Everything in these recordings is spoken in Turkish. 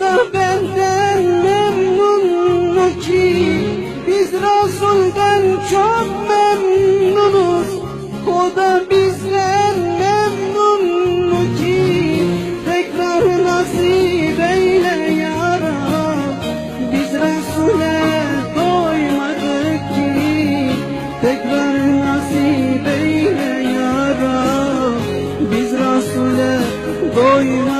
benden memnun mu ki Biz Resul'den çok memnunuz? O da bizden memnun mu ki? Tekrar nasip eyle ya Rab. Biz Resul'e doymadık ki. Tekrar nasip eyle ya Rab. Biz Resul'e doymadık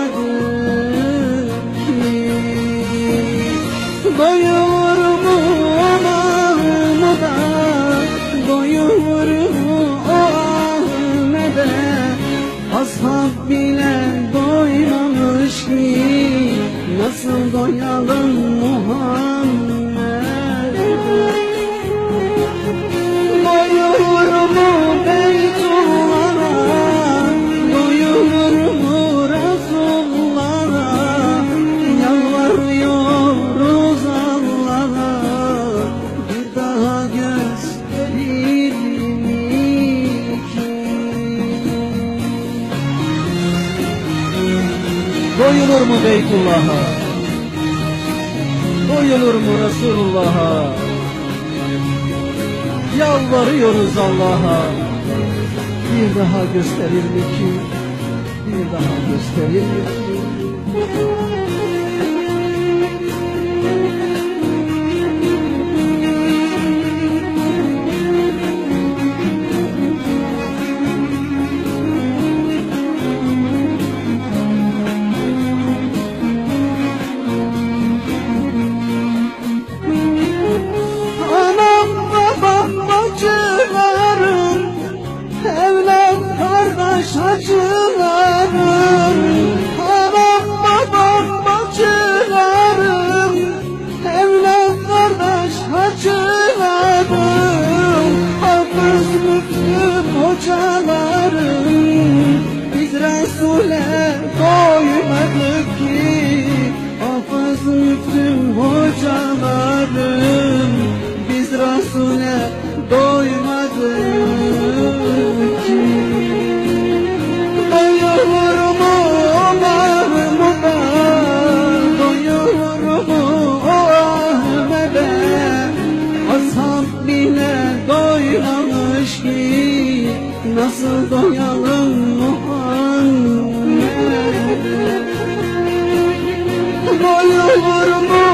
Doyur mu Mahmud'a Doyur mu o Ahmet'e Ashab bile doymamış ki Nasıl doyalım Muhammed Doyulur mu Beytullah'a? Doyulur mu Resulullah'a? Yalvarıyoruz Allah'a. Bir daha gösterir mi ki Bir daha gösterir mi ki kalmış ki nasıl doyalım Muhan Boyu vurmuş